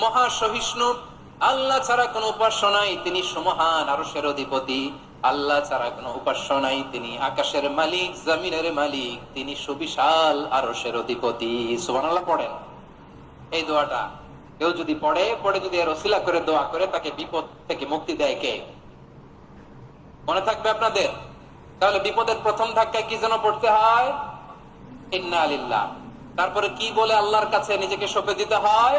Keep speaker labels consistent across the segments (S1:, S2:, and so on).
S1: মহা সহিষ্ণু আল্লাহ ছাড়া কোনো উপাস্য নাই, তিনি সমহান আরশের অধিপতি। আল্লাহ ছাড়া কোনো উপাস্য নাই, তিনি আকাশের মালিক, জমিনের মালিক, তিনি সুবিশাল আরশের অধিপতি। সুবহানাল্লাহ, পড়েন। এই দোয়াটা কেউ যদি পড়ে পড়ে যদি এর ওসিলা করে, দোয়া করে, তাকে বিপদ থেকে মুক্তি দেয় কে? মনে থাকবে আপনাদের? তাহলে বিপদের প্রথম ধাক্কায় কি যেন পড়তে হয়? ইন্না আলিল্লাহ তারপরে কি বলে আল্লাহর কাছে নিজেকে সঁপে দিতে হয়?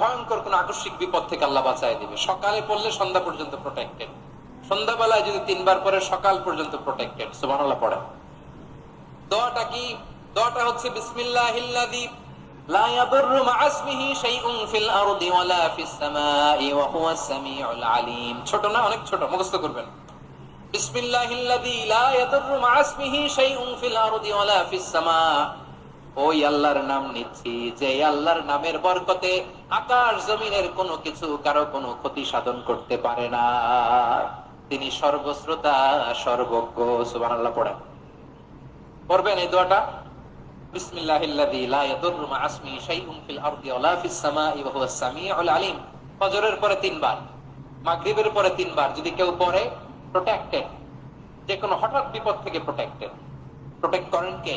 S1: ভয়ঙ্কর কোন আকস্মিক বিপদ থেকে আল্লাহ বাঁচায় দিবে। সকালে পড়লে সন্ধ্যা পর্যন্ত প্রোটেক্টেড সন্ধ্যাবেলায় যদি তিনবার পরে সকাল পর্যন্ত প্রোটেক্টেড সুবহানাল্লাহ, পড়ে। দোয়াটা কি? দোয়াটা হচ্ছে ফিস সামা ওই আল্লাহর নাম নিচ্ছি, যে আল্লাহর নামের বরকতে আকাশ জমিনের কোনো কিছু কারও কোনো ক্ষতি সাধন করতে পারে না। তিনি সর্বশ্রোতা সর্বজ্ঞ সুবহানাল্লাহ পড়েন। পড়বেন এই দোয়াটা? বিসমিল্লাহিল্লাযী লা ইয়াদুররু মা আসমিহি শাইউন ফিল আরদি ওয়ালা ফিস সামাই ওয়া হুয়াস সামিউল আলিম। ফজরের পরে তিনবার, মাগরিবের পরে তিনবার যদি কেউ পড়ে প্রোটেক্টেড যে কোনো হঠাৎ বিপদ থেকে প্রোটেক্টেড প্রোটেক্ট করেন কে?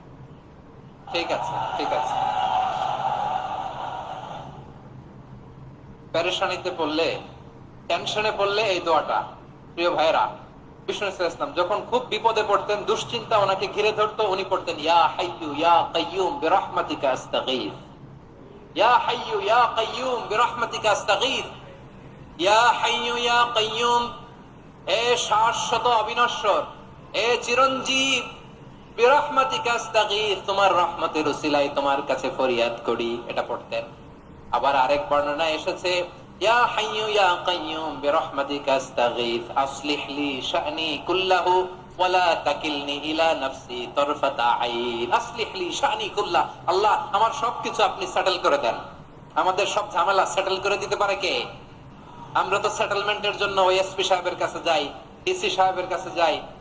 S1: ঠিক আছে ঠিক আছে। প্যারেশানিতে পড়লে টেনশনে পড়লে এই দোয়াটা, প্রিয় ভাইরা বিষ্ণু ইসলাম যখন খুব বিপদে পড়তেন, দুশ্চিন্তা ওনাকে ঘিরে ধরতো, উনি পড়তেন, ইয়া হাইয়ু ইয়া কাইয়ুম বিরহমাতিকা আস্তাগীথ ইয়া হাইয়ু ইয়া কাইয়ুম বিরহমাতিকা আস্তাগীথ ইয়া হাইয়ু ইয়া কাইয়ুম এ শাশ্বত অবিনশ্বর, এ চিরঞ্জীব তোমার রহমতের তোমার কাছে ফরিয়াদ করি, এটা পড়তেন। আবার আরেক বর্ণনা এসেছে আল্লাহ, আমার সবকিছু আপনি সেটেল করে দেন। আমাদের সব ঝামেলা সেটেল করে দিতে পারে কে? আমরা তো সেটেলমেন্টের জন্য ওই এসপি সাহেবের কাছে যাই ডিসি সাহেবের কাছে যাই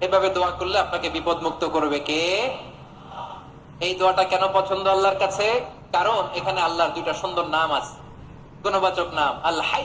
S1: এভাবে দোয়া করলে আপনাকে বিপদ মুক্ত করবে কে? এই দোয়াটা কেন পছন্দ আল্লাহর কাছে? কারণ এখানে আল্লাহর দুইটা সুন্দর নাম আছে। গুণবাচক নাম আল হাই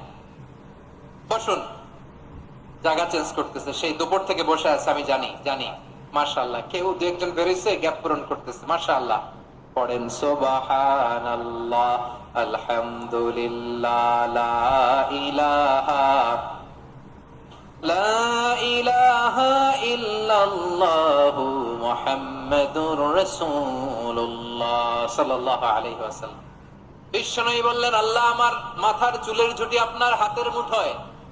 S1: বসুন। জায়গা চেঞ্জ করতেছে। সেই দুপুর থেকে বসে আছে, আমি জানি জানি। মাশাল্লাহ কেউ দু একজন বেরিয়েছে, গ্যাপ পূরণ করতেছে। মাশাল্লাহ পড়েন সোবাহান আল্লাহ আলহামদুলিল্লাহ ইলাহা, লা ইলাহা মুহাম্মাদুর রাসূলুল্লাহ সাল্লাল্লাহু আলাইহি ওয়াসাল্লাম। বিশ্বনবী বললেন, আল্লাহ, আমার মাথার চুলের ঝুটি আপনার হাতের মুঠোয়।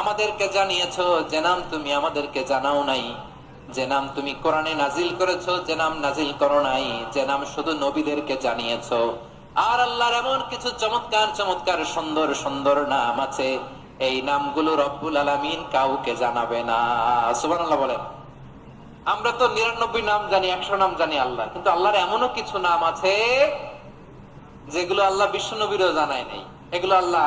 S1: আমাদেরকে জানিয়েছ, যে নাম তুমি আমাদেরকে জানাও নাই। যে নাম তুমি কোরআনে নাজিল করেছ, যে নাম নাজিল করো নাই। যে নাম শুধু নবীদেরকে জানিয়েছ। আর আল্লাহর এমন কিছু চমৎকার চমৎকার, সুন্দর সুন্দর নাম আছে। এই নামগুলো রব্বুল আলামিন কাউকে জানাবে না। সুবহানাল্লাহ বলেন। আমরা তো নিরানব্বই নাম জানি, একশো নাম জানি আল্লাহ কিন্তু আল্লাহর এমনও কিছু নাম আছে, যেগুলো আল্লাহ বিশ্ব নবীরও জানায় নেই। এগুলো আল্লাহ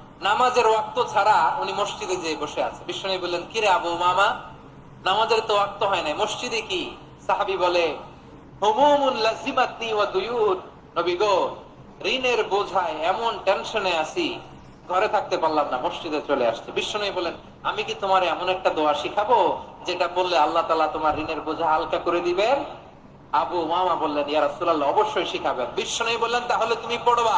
S1: নামাজের ওয়াক্ত ছাড়া উনি মসজিদে যেয়ে বসে আছে। বিষ্ণু বললেন, কিরে আবু উমামা, নামাজের তো ওয়াক্ত হয় নাই। মসজিদে কি? সাহাবি বলে ঋণের বোঝায় এমন টেনশনে আছি, ঘরে থাকতে পারলাম না, মসজিদে চলে আসছে। বিষ্ণু বলেন আমি কি তোমার এমন একটা দোয়া শিখাবো, যেটা বললে আল্লাহ তালা তোমার ঋণের বোঝা হালকা করে দিবেন? আবু মামা বললেন, ইয়া রাসূলুল্লাহ, অবশ্যই শিখাবেন। বিষ্ণু বললেন, তাহলে তুমি পড়বা।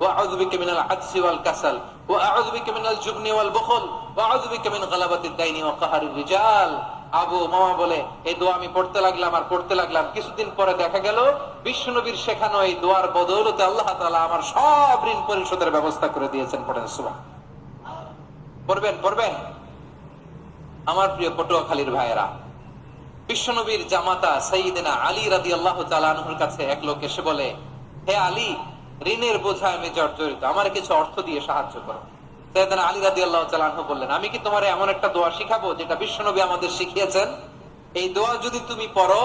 S1: وأعوذ بك من العجز والكسل وأعوذ بك من الجبن والبخل وأعوذ بك من غلبة الدين وقهر الرجال আবু মামা বলে এই দোয়া আমি পড়তে লাগলাম আর পড়তে লাগলাম কিছুদিন পরে দেখা গেল বিষ্ণুনবীর শেখানো এই দোয়ার বদৌলতে আল্লাহ তাআলা আমার সব ঋণ পরিশোধের ব্যবস্থা করে দিয়েছেন পড়েন সুবহান পড়বেন পড়বেন আমার প্রিয় পটুয়াখালীর ভাইয়েরা বিশ্বনবীর জামাতা সঈদিনা আলী রাদি আল্লাহ তালানহুর কাছে এক লোক এসে বলে হে আলী ঋণের বোঝা আমি জর্জরিত। আমার কিছু অর্থ দিয়ে সাহায্য করো। সৈয়দনা আলী রাদি আল্লাহ বললেন, আমি কি তোমার এমন একটা দোয়া শিখাবো যেটা বিশ্বনবী আমাদের শিখিয়েছেন? এই দোয়া যদি তুমি পড়ো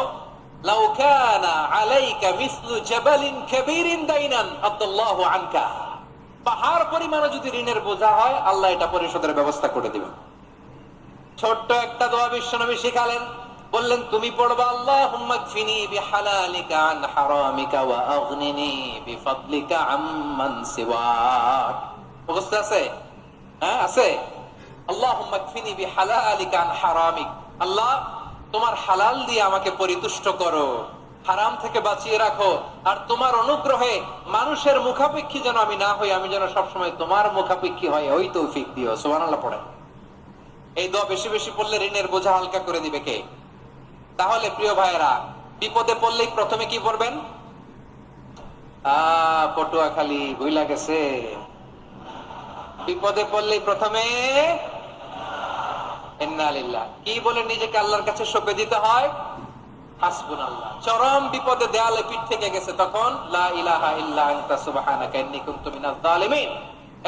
S1: ঋণের বোঝা হয়, আল্লাহ এটা পরিশোধের ব্যবস্থা করে দিবেন। ছোট্ট একটা দোয়া বিশ্বনবী শিখালেন। বললেন, তুমি পড়বা মুখস্থ আছে? হ্যাঁ আল্লাহ, তোমার হালাল দিয়ে আমাকে পরিতুষ্ট করো, হারাম থেকে বাঁচিয়ে রাখো, আর তোমার অনুগ্রহে মানুষের মুখাপেক্ষী যেন আমি না হই, আমি যেন সবসময় তোমার মুখাপেক্ষী হয় ওই তৌফিক দিও পড়ে এই দোয়া বেশি বেশি পড়লে ঋণের বোঝা হালকা করে দিবে কে? তাহলে প্রিয় ভাইয়েরা, বিপদে পড়লেই প্রথমে কি পড়বেন? আহ পটুয়া খালি ভুইলা গেছে। বিপদে পড়লেই প্রথমে কি বলে নিজেকে আল্লাহর কাছে সঁপে দিতে হয়? হাসবুন আল্লাহ চরম বিপদে দেয়ালে পিঠ থেকে গেছে তখন, লা ইলাহা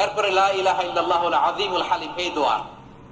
S1: এরপরে লা ইলাহা ইল্লাল্লাহুল আযীমুল হালিম, এই দোয়া।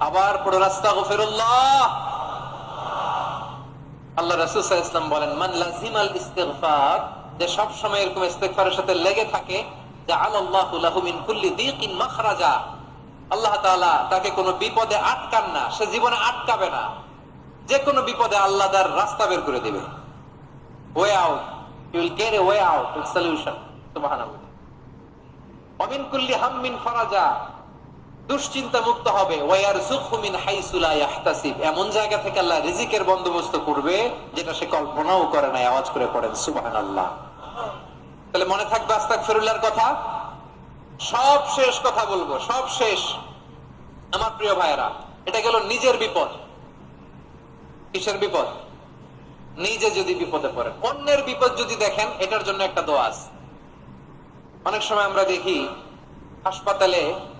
S1: আবার পড়ো রাস্তা গফিরুল্লাহ আল্লাহ রাসূল বলেন, মান লাজিমাল ইস্তিগফার, যে সব সময় এরকম ইস্তিগফারের সাথে লেগে থাকে দীকিন মাখরাজা। আল্লাহ তাকে কোনো বিপদে আটকান না, সে জীবনে আটকাবে না। যে কোনো বিপদে আল্লাহ তার রাস্তা বের করে দিবে। Way out way out solution সুবহানাল্লাহ। কুল্লি হাম্মিন ফারাজা। দুশ্চিন্তা মুক্ত হবে। ওয়ার মিন হাইসু লা ইয়াহতাসিব। এমন জায়গা থেকে আল্লাহ রিজিকের বন্দোবস্ত করবে, যেটা সে কল্পনাও করে নাই, আওয়াজ করে পড়েন, সুবহানাল্লাহ। তাহলে মনে থাকবে আস্তাগফিরুল্লাহর কথা? সব শেষ কথা বলব, সব শেষ। আমার প্রিয় ভাইয়েরা, এটা গেল নিজের বিপদ। কিসের বিপদ? নিজে যদি বিপদে পড়েন। অন্যের বিপদ যদি দেখেন, এটার জন্য একটা দোয়া আছে। অনেক সময় আমরা দেখি, হাসপাতালে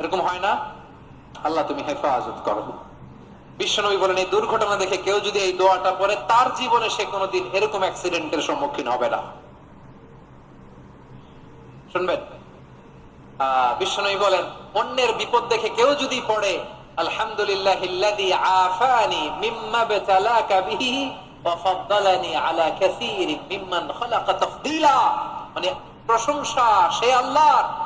S1: এরকম হয় না? আল্লাহ তুমি হেফাজত করো। বিশ্বনবী বলেন, এই দুর্ঘটনা দেখে কেউ যদি এই দোয়াটা পরে তার জীবনে সে কোনোদিন এরকম অ্যাক্সিডেন্টের সম্মুখীন হবে না। শুনবেন? বিশ্বনবী বলেন, অন্যের বিপদ দেখে কেউ যদি পড়ে আলহামদুলিল্লাহ আফানি মিম্মা বিতালাকা বিহি আলা কাসীরিন মিম্মান খালাকা তাফদীলা। মানে প্রশংসা সে আল্লাহর।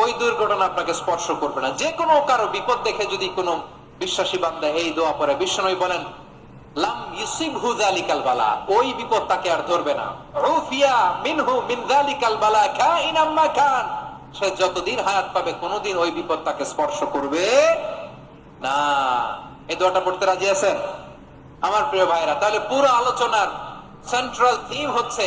S1: ওই দুর্ঘটনা আপনাকে স্পর্শ করবে না। যে কোনো কারও বিপদ দেখে যদি কোনো বিশ্বাসী বান্দা এই দোয়া পড়ে, বিশ্বনবী বলেন, লাম ইউসিবহু যালিকাল বালা ওই বিপদ তাকে আর ধরবে না। রুফিয়া মিনহু মিন যালিকাল বালা কাইনাম মা কান সে যতদিন হায়াত পাবে, কোনোদিন ওই বিপদ তাকে স্পর্শ করবে না। এই দোয়াটা পড়তে রাজি আছেন? আমার প্রিয় ভাইরা তাহলে পুরো আলোচনার সেন্ট্রাল থিম হচ্ছে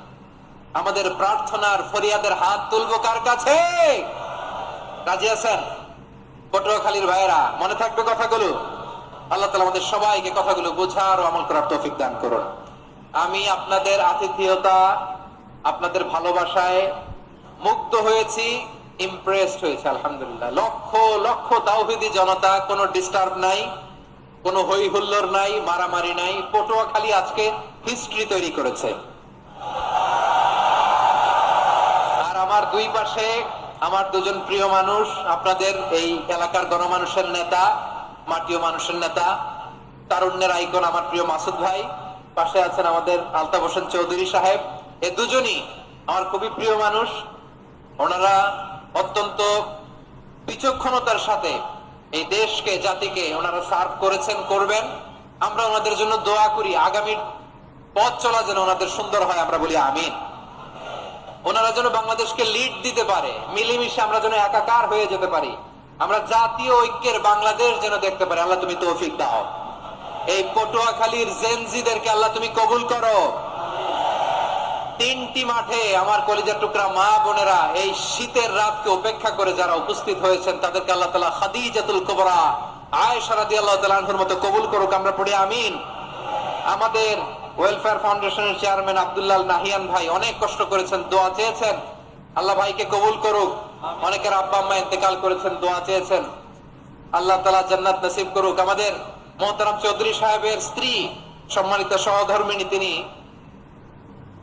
S1: আমাদের প্রার্থনার ফরিয়াদের হাত তুলবো কার কাছে? রাজি আছেন? পটুয়াখালীর ভাইয়েরা, মনে থাকবে কথাগুলো? আল্লাহ তালা আমাদের সবাইকে কথাগুলো বোঝার ও আমল করার তৌফিক দান করুন। আমি আপনাদের আতিথিয়তা, আপনাদের ভালোবাসায় মুগ্ধ হয়েছি ইমপ্রেসড হয়েছে, আলহামদুলিল্লাহ। লক্ষ লক্ষ তাওহিদি জনতা, কোনো ডিস্টার্ব নাই, কোনো হই হুল্লোর নাই, মারামারি নাই। পটুয়াখালী আজকে হিস্ট্রি তৈরি করেছে। আমার দুই পাশে আমার দুজন প্রিয় মানুষ, আপনাদের এই এলাকার গণমানুষের নেতা মাটিও মানুষের নেতা, তারুণ্যের আইকন আমার প্রিয় মাসুদ ভাই, পাশে আছেন আমাদের আলতাফ হোসেন চৌধুরী সাহেব। এ দুজনই আমার খুবই প্রিয় মানুষ। ওনারা অত্যন্ত বিচক্ষণতার সাথে এই দেশকে, জাতিকে ওনারা সার্ভ করেছেন, করবেন। আমরা ওনাদের জন্য দোয়া করি। আগামীর পথ চলা যেন ওনাদের সুন্দর হয়, আমরা বলি আমিন। ওনারা যেন বাংলাদেশকে লিড দিতে পারে। মিলেমিশে আমরা যেন একাকার হয়ে যেতে পারি। আমরা জাতীয় ঐক্যের বাংলাদেশ যেন দেখতে পারি। আল্লাহ তুমি তৌফিক দাও। এই পটুয়াখালীর জেনজিদেরকে আল্লাহ তুমি কবুল করো। তিনটি মাঠে আমার কলিজার টুকরা মা বোনেরা এই শীতের রাতকে উপেক্ষা করে যারা উপস্থিত হয়েছেন, তাদেরকে আল্লাহ তালা খাদিজাতুল কবরা, আয়েশা রাদিয়াল্লাহু তাআলার মতো কবুল করুক। আমরা পড়ি আমিন। আমাদের ওয়েলফেয়ার ফাউন্ডেশনের চেয়ারম্যান আব্দুল্লাহ নাহিয়ান ভাই অনেক কষ্ট করেছেন দোয়া চেয়েছেন। আল্লাহ ভাইকে কবুল করুক। অনেকের আব্বা আম্মা ইন্তেকাল করেছেন দোয়া চেয়েছেন। আল্লাহ তালা জান্নাত নসিব করুক। আমাদের মোহতারাম চৌধুরী সাহেবের স্ত্রী সম্মানিত সহধর্মিনী তিনি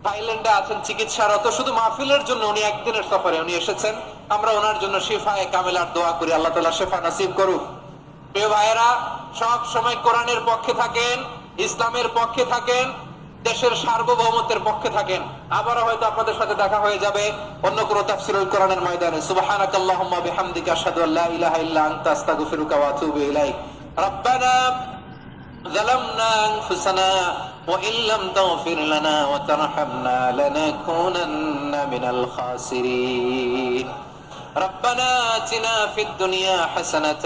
S1: থাইল্যান্ডে আছেন চিকিৎসারত। শুধু মাহফিলের জন্য উনি একদিনের সফরে উনি এসেছেন। আমরা ওনার জন্য শিফায়ে কামেলার দোয়া করি। আল্লাহ তালা শেফা নসিব করুক। প্রিয় ভাইয়েরা সব সময় কোরআনের পক্ষে থাকেন। ইসলামের পক্ষে থাকেন দেশের সার্বভৌমত্বের পক্ষে থাকেন আবারও হয়তো আপনাদের সাথে দেখা হয়ে যাবে অন্য কোনো তাফসিরুল কোরআনের ময়দানে সুবহানাকাল্লাহুম্মা বিহামদিকা আশহাদু আল্লা ইলাহা ইল্লা আনতা আস্তাগফিরুকা ওয়া আতুবু ইলাইক রব্বানা ظلمنا أنفسنا وإن لم تغفر لنا وترحمنا لنكونن من الخاسرين ربنا آتنا في الدنيا حسنة